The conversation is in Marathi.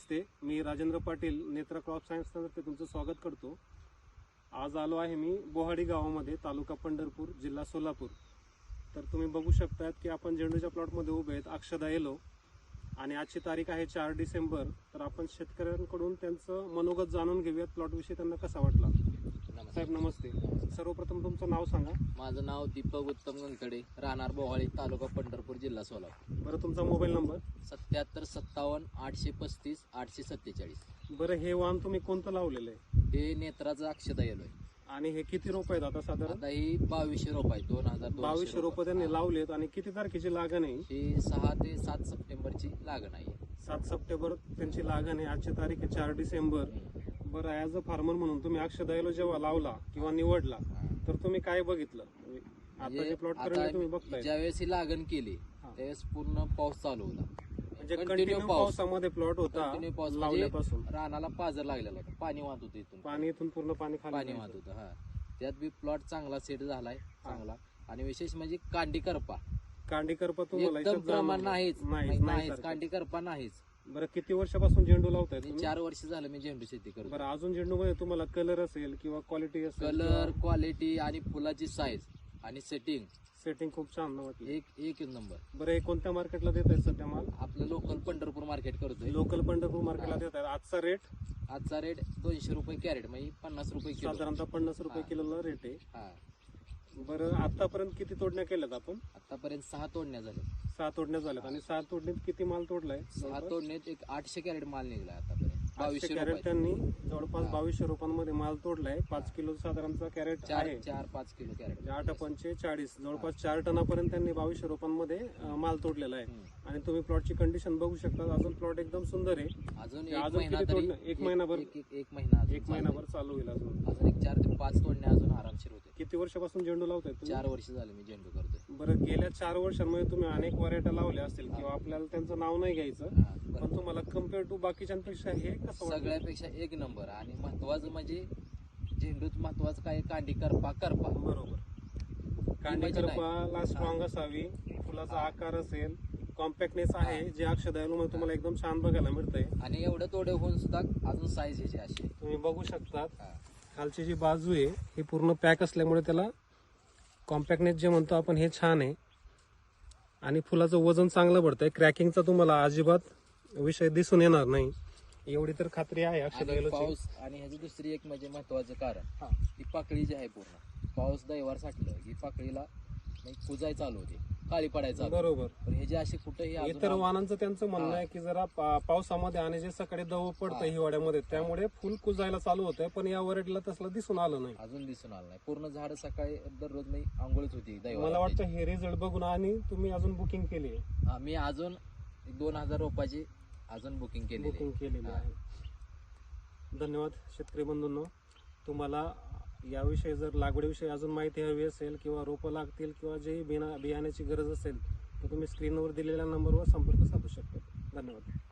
नमस्ते. मी राजेंद्र पाटील नेत्रा क्रॉप सायन्सतर्फे तुमचं स्वागत करतो. आज आलो आहे मी बोहाडी गावामध्ये तालुका पंढरपूर जिल्हा सोलापूर. तर तुम्ही बघू शकतात की आपण झेंडूच्या प्लॉटमध्ये उभे आहेत अक्षदा येलो आणि आजची तारीख आहे चार डिसेंबर. तर आपण शेतकऱ्यांकडून त्यांचं मनोगत जाणून घेऊयात प्लॉटविषयी त्यांना कसा वाटला. साहेब नमस्ते. सर्वप्रथम तुमचं नाव सांगा. माझं नाव दीपक उत्तम गंगकडे राहणार बोहाळी तालुका पंढरपूर जिल्हा सोलापूर. बरं तुमचा मोबाईल नंबर? सत्याहत्तर सत्तावन्न आठशे पस्तीस आठशे सत्तेचाळीस. बरं हे वाहन तुम्ही कोणतं लावलेलं आहे? हे नेत्राचं अक्षता येलोय. आणि हे किती रोप आहेत आता साधारण? आता ही बावीसशे रोप दोन हजार बावीसशे रोप. त्यांनी लावलेत आणि किती तारखेची लागण आहे? ही सहा ते सात सप्टेंबरची लागण आहे. सात सप्टेंबर त्यांची लागण आहे. आजची तारीख आहे चार डिसेंबर. बरं ॲज अ फार्मर म्हणून तुम्ही अक्षदायला जेव्हा लावला किंवा निवडला तर तुम्ही काय बघितलं? म्हणजे आता जे प्लॉट तुम्ही बघताय. ज्यावेळेस ही लागण केली हा. त्यावेळेस पूर्ण पाऊस चालू होता. म्हणजे continue कंटिन्यू पाऊस. पावसामध्ये प्लॉट होता पाऊस. म्हणजे लावल्यापासून. रानाला पाजर लागलेला होता. पाणी वाहत होतं इथून. पाणी इथून पूर्ण पाणी खाली पाणी जायचं. वाहत होतं हा. त्यात बी प्लॉट चांगला सेट झालाय चांगला. आणि विशेष म्हणजे कांडी करपा कांडी करपा तुम्हाला एकदम इथं प्रमाण जाणवलं? नाहीच नाहीच सारखं. कांडी करपा नाहीच. बरं किती वर्षापासून झेंडू लावताय मी तुम्ही? चार वर्ष झालं मी झेंडू शेती करतो बरं अजून झेंडू मध्ये तुम्हाला कलर असेल किंवा क्वालिटी असेल कलर क्वालिटी आणि फुलाची साईज आणि सेटिंग सेटिंग खूप छान वाटली एक एक नंबर बरं हे कोणत्या मार्केटला देत आहे सध्या माल? आपलं लोकल पंढरपूर मार्केट करतोय. लोकल पंढरपूर मार्केटला देत आहे आजचा रेट आजचा रेट दोनशे रुपये कॅरेट म्हणजे पन्नास रुपये किलो. साधारणतः पन्नास रुपये हा. किलोला रेट आहे. हा. बरं आतापर्यंत किती तोडण्या केल्यात आपण? आतापर्यंत सहा तोडण्या झाल्या सहा तोडण्या झाल्यात आणि सहा तोडणीत किती माल तोडलाय? सहा तोडण्यात एक आठशे कॅरेट माल निघाला आतापर्यंत. बावीसशे कॅरेट रुपये. त्यांनी जवळपास हा. बावीसशे रुपयांमध्ये माल तोडलाय. पाच किलो साधारणचा कॅरेट चार आहे. चार पाच किलो कॅरेट. म्हणजे आठ पंचे चाळीस. जवळपास चार टनापर्यंत त्यांनी बावीसशे रुपयांमध्ये अं, माल तोडलेला आहे. हम्म. आणि तुम्ही प्लॉटची कंडिशन बघू शकता. अजून प्लॉट एकदम सुंदर आहे. अजून ते एक अजून महिना किती तरी तोडणं? एक महिनाभर? एक एक- एक महिना अजून एक चालतंय. महिनाभर चालू होईल अजून अजून एक चार ते पाच तोडण्या अजून आरामशीर होते किती वर्षापासून झेंडू लावताय तुम्ही चार वर्ष झाले मी झेंडू करतोय बरं गेल्या चार वर्षांमध्ये तुम्ही अनेक वरायट्या लावल्या असतील किंवा आपल्याला त्यांचं नाव नाही घ्यायचं हा, बरं. पण तुम्हाला कंपेअर टू बाकीच्यांपेक्षा हे कसं वाटलं? सगळ्यापेक्षा एक नंबर आणि महत्वाचं म्हणजे झेंडूच महत्वाचं काय कांडी करपा करपा बरोबर कांडी नाही. करपाला स्ट्रॉंग असावी फुलाचा आकार असेल कॉम्पॅक्टनेस आहे जे अक्षदायलू मध्ये तुम्हाला एकदम छान बघायला मिळतंय. आणि एवढं तोडे होऊन सुद्धा अजून साईज ह्याची अशी. आहे. तुम्ही बघू शकतात हा. खालची जी बाजू आहे ही पूर्ण पॅक असल्यामुळे त्याला कॉम्पॅक्टनेस जे म्हणतो आपण हे छान आहे. आणि फुलाचं वजन चांगलं पडतंय. क्रॅकिंगचा तुम्हाला अजिबात विषय दिसून येणार नाही. एवढी तर खात्री आहे आणि अक्षदायलूची पाऊस आणि ह्याची दुसरी एक म्हणजे महत्वाचं कारण हा. ही पाकळी जी आहे पूर्ण पाऊस दैवार साठलं की पाकळीला म्हणजे कुजाय चालू होते. काळी होते. बरोबर पण हे जे असे कुठेही अजून इतर वाहनांचं त्यांचं म्हणणं. आहे की जरा पा- पावसामध्ये आणि जे सकाळी दव पडतं हा. हिवाळ्यामध्ये त्यामुळे फुल कुजायला चालू होतंय पण या वरडीला तसलं दिसून आलं नाही अजून दिसून आलं नाही पूर्ण झाड सकाळी दररोज मी आंघोळीच होती मला वाटतं हे रिझल्ट बघून आणि तुम्ही अजून बुकिंग केली हा, मी अजून एक दोन हजार रोपाची अजून बुकिंग केलेली आहे. बुकिंग केलेली. आहे धन्यवाद शेतकरी बंधूंनो तुम्हाला याविषयी जर लागवडीविषयी अजून माहिती हवी असेल किंवा रोपं लागतील किंवा जे बिना बियाण्याची गरज असेल तर तुम्ही स्क्रीनवर दिलेल्या नंबरवर संपर्क साधू शकता. धन्यवाद.